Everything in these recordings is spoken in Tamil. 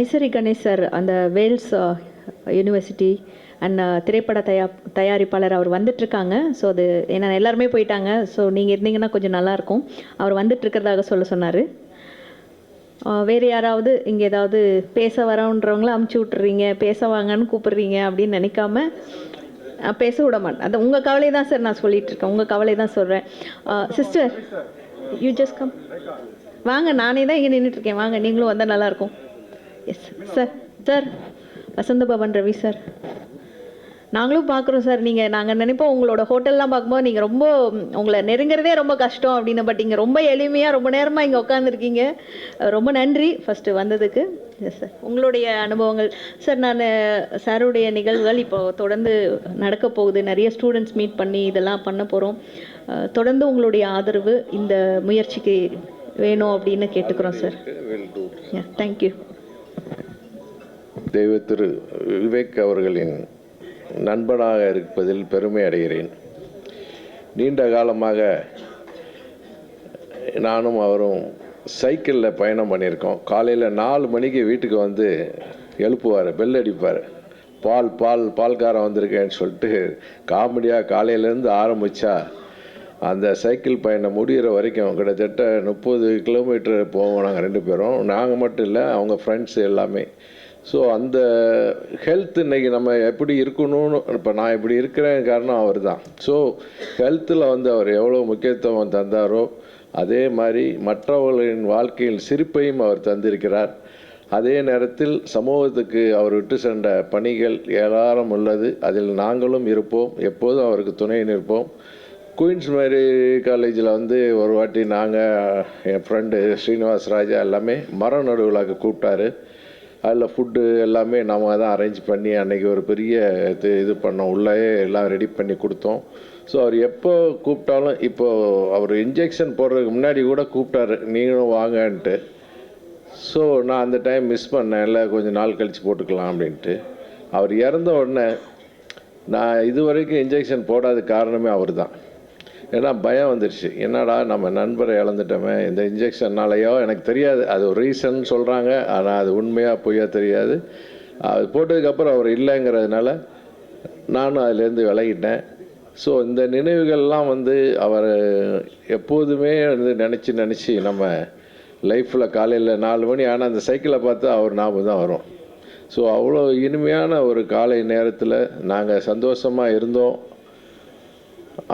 ஐசரி கணேஷ் சார் அந்த வேல்ஸ் யூனிவர்சிட்டி அண்ட் திரைப்பட தயா தயாரிப்பாளர் அவர் வந்துட்டுருக்காங்க. ஸோ அது ஏன்னா எல்லாருமே போயிட்டாங்க. ஸோ நீங்கள் இருந்தீங்கன்னா கொஞ்சம் நல்லாயிருக்கும் அவர் வந்துட்டுருக்கிறதாக சொல்ல சொன்னார். வேறு யாராவது இங்கே ஏதாவது பேச வரன்றவங்கள அமுச்சு விட்டுறீங்க பேச வாங்கன்னு கூப்பிடுறீங்க அப்படின்னு நினைக்காம பேச விட மாட்டேன் அது உங்கள் கவலை தான் சார் நான் சொல்லிகிட்ருக்கேன் இருக்கேன் உங்கள் கவலை தான் சொல்கிறேன் சிஸ்டர் யூ ஜஸ்ட் கம் வாங்க நானே தான் இங்கே நின்றுட்டுருக்கேன் வாங்க நீங்களும் வந்தால் நல்லாயிருக்கும் yes sir sir Vasantha Bhavan Ravi sir நாங்களும் பார்க்குறோம் சார் நீங்கள் நாங்கள் நினைப்போம் உங்களோட ஹோட்டல்லாம் பார்க்கும்போது நீங்கள் ரொம்ப உங்களை நெருங்குறதே ரொம்ப கஷ்டம் அப்படின்னு பட் இங்கே ரொம்ப எளிமையாக ரொம்ப நேரமாக இங்கே உட்காந்துருக்கீங்க ரொம்ப நன்றி ஃபஸ்ட்டு வந்ததுக்கு. எஸ் சார் உங்களுடைய அனுபவங்கள். சார் நான் சாருடைய நிகழ்வுகள் இப்போ தொடர்ந்து நடக்க போகுது. நிறைய ஸ்டூடெண்ட்ஸ் மீட் பண்ணி இதெல்லாம் பண்ண போகிறோம் தொடர்ந்து உங்களுடைய ஆதரவு இந்த முயற்சிக்கு வேணும் அப்படின்னு கேட்டுக்கிறோம் சார். தேங்க்யூ தெய்வ திரு விவேக் அவர்களின் நண்பனாக இருப்பதில் பெருமை அடைகிறேன். நீண்ட காலமாக நானும் அவரும் சைக்கிளில் பயணம் பண்ணியிருக்கோம். காலையில் நாலு மணிக்கு வீட்டுக்கு வந்து எழுப்புவார் பெல் அடிப்பார். பால் பால் பால்காரன் வந்திருக்கேன்னு சொல்லிட்டு காமெடியாக காலையிலேருந்து ஆரம்பித்தா அந்த சைக்கிள் பயணம் முடிகிற வரைக்கும் கிட்டத்தட்ட முப்பது கிலோமீட்டர் போவோம் நாங்கள் ரெண்டு பேரும். நாங்கள் மட்டும் இல்லை அவங்க ஃப்ரெண்ட்ஸ் எல்லாமே. ஸோ அந்த ஹெல்த் இன்னைக்கு நம்ம எப்படி இருக்கணும்னு இப்போ நான் இப்படி இருக்கிறேன் காரணம் அவர் தான் ஸோ ஹெல்த்தில் வந்து அவர் எவ்வளோ முக்கியத்துவம் தந்தாரோ அதே மாதிரி மற்றவர்களின் வாழ்க்கையில் சிரிப்பையும் அவர் தந்திருக்கிறார். அதே நேரத்தில் சமூகத்துக்கு அவர் விட்டு சென்ற பணிகள் ஏராளம் உள்ளது. அதில் நாங்களும் இருப்போம். எப்போதும் அவருக்கு துணை நிற்போம். குயின்ஸ் மேரி காலேஜில் வந்து ஒரு வாட்டி நாங்கள் என் ஃப்ரெண்டு ஸ்ரீனிவாஸ் ராஜா எல்லாமே மரம் நடுவிழாக்கு கூப்பிட்டாரு. அதில் ஃபுட்டு எல்லாமே நாம் தான் அரேஞ்ச் பண்ணி அன்னைக்கு ஒரு பெரிய இது இது பண்ணோம். உள்ளே எல்லாம் ரெடி பண்ணி கொடுத்தோம். ஸோ அவர் எப்போ கூப்பிட்டாலும் இப்போ அவர் இன்ஜெக்ஷன் போடுறதுக்கு முன்னாடி கூட கூப்பிட்டாரு. நீங்களும் வாங்கன்ட்டு. ஸோ நான் அந்த டைம் மிஸ் பண்ணேன். இல்லை கொஞ்சம் நாள் கழித்து போட்டுக்கலாம் அப்படின்ட்டு. அவர் இறந்த உடனே நான் இது வரைக்கும் இன்ஜெக்ஷன் போடாத காரணமே அவர் தான் ஏன்னா பயம் வந்துடுச்சு என்னடா நம்ம நண்பரை இழந்துட்டோமே இந்த இன்ஜெக்ஷன்னாலேயோ? எனக்கு தெரியாது. அது ஒரு ரீசன் சொல்கிறாங்க ஆனால் அது உண்மையாக பொய்யா தெரியாது. அது போட்டதுக்கப்புறம் அவர் இல்லைங்கிறதுனால நானும் அதுலேருந்து விலகிட்டேன். ஸோ இந்த நினைவுகள்லாம் வந்து அவர் எப்போதுமே வந்து நினச்சி நினச்சி நம்ம லைஃப்பில் காலையில் நாலு மணி ஆனால் அந்த சைக்கிளை பார்த்து அவர் ஞாபகம் தான் வரும். ஸோ அவ்வளோ இனிமையான ஒரு காலை நேரத்தில் நாங்கள் சந்தோஷமாக இருந்தோம்.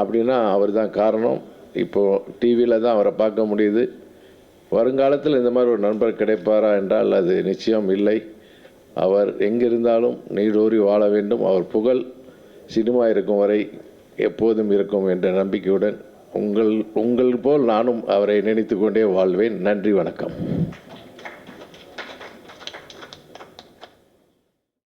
அப்படின்னா அவர் தான் காரணம். இப்போது டிவியில் தான் அவரை பார்க்க முடியுது. வருங்காலத்தில் இந்த மாதிரி ஒரு நண்பர் கிடைப்பாரா என்றால் அது நிச்சயம் இல்லை. அவர் எங்கிருந்தாலும் நீடூறி வாழ வேண்டும். அவர் புகழ் சினிமா இருக்கும் வரை எப்போதும் இருக்கும் என்ற நம்பிக்கையுடன் உங்கள் உங்கள் போல் நானும் அவரை நினைத்து கொண்டே வாழ்வேன். நன்றி வணக்கம்.